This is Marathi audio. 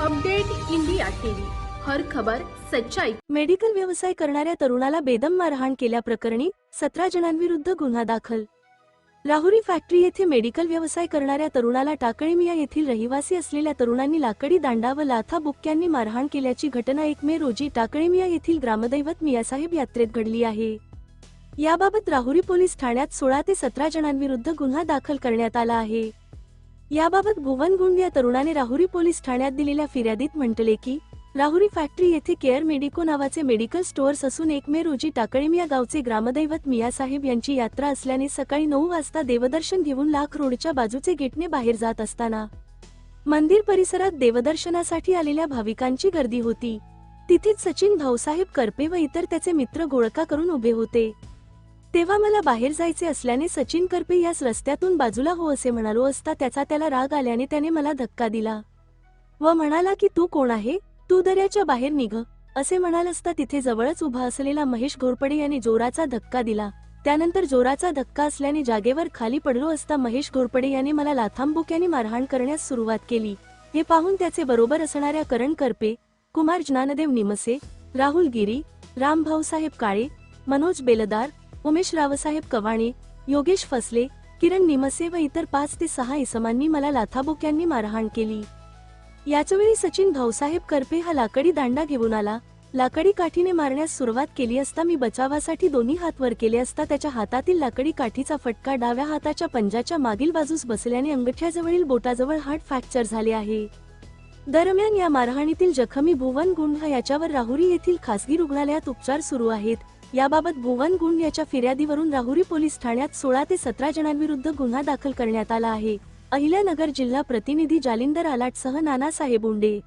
Update India TV. हर खबर सच्चाई. मेडिकल व्यवसाय करणाऱ्या तरुणाला बेदम मारहाण केल्याप्रकरणी सतरा जणांविरुद्ध गुन्हा दाखल. राहुरी फॅक्टरी येथे मेडिकल व्यवसाय करणाऱ्या तरुणाला टाकळीमिया येथील रहिवासी असलेल्या तरुणांनी लाकडी दांडा व लाथा बुक्क्यांनी मारहाण केल्याची घटना एक मे रोजी टाकळीमिया येथील ग्रामदैवत मियासाहेब यात्रेत घडली आहे. याबाबत राहुरी पोलीस ठाण्यात सोळा ते सतरा जणांविरुद्ध गुन्हा दाखल करण्यात आला आहे. याबाबत भुवन या तरुणाने राहुरी पोलीस ठाण्यात दिलेल्या फिर्यादीत म्हटले की राहुरी फॅक्टरी येथे केअर मेडिको नावाचे मेडिकल स्टोअर्स असून एक मे रोजी टाकळीमिया गावचे ग्रामदैवत मियासाहेब यांची यात्रा असल्याने सकाळी नऊ वाजता देवदर्शन घेऊन लाख रोडच्या बाजूचे गेटने बाहेर जात असताना मंदिर परिसरात देवदर्शनासाठी आलेल्या भाविकांची गर्दी होती. तिथेच सचिन भाऊसाहेब करपे व इतर त्याचे मित्र गोळका करून उभे होते. तेव्हा मला बाहेर जायचे असल्याने सचिन करपे यास रस्त्यातून बाजूला हो असे म्हणालो असता त्याचा त्याला राग आल्याने त्याने मला धक्का दिला. व म्हणाला की तू कोण आहे? तू दर्याच्या बाहेर निघ असे म्हणाल असता तिथे जवळच उभा असलेला महेश घोरपडे याने जोराचा धक्का दिला. त्यानंतर जोराचा धक्का असल्याने जागेवर खाली पडलो असता महेश घोरपडे याने मला लाथांबुक्याने मारहाण करण्यास सुरुवात केली. हे पाहून त्याचे बरोबर असणाऱ्या करण करपे कुमार ज्ञानदेव निमसे राहुल गिरी राम भाऊसाहेब काळे मनोज बेलदार उमेश रावसाहेब कवाणे योगेश फसले किरण निमसे व इतर पाच ते सहा इसमांनी मला लाथाबोक्यांनी मारहाण केली. याचवेळी सचिन भाऊसाहेब करपे हा लाकडी दांडा घेऊन आला. लाकडी काठीने मारण्यास सुरुवात केली असता मी बचावासाठी दोन्ही हात वर केले असता त्याच्या हातातील लाकडी काठीचा फटका डाव्या हाताच्या पंजाच्या मागील बाजूस बसल्याने अंगठ्याजवळील बोटाजवळ हार्ट फ्रॅक्चर झाले आहे. दरम्यान या मारहाणीतील जखमी भुवन गुंड याच्यावर राहुरी येथील खासगी रुग्णालयात उपचार सुरू आहेत. याबाबत भुवन गुंड याच्या फिर्यादीवरून राहुरी पोलीस ठाण्यात सोळा ते सतरा जणांविरुद्ध गुन्हा दाखल करण्यात आला आहे. अहिल्यानगर जिल्हा प्रतिनिधी जालिंदर आलाटसह नानासाहेब उंडे.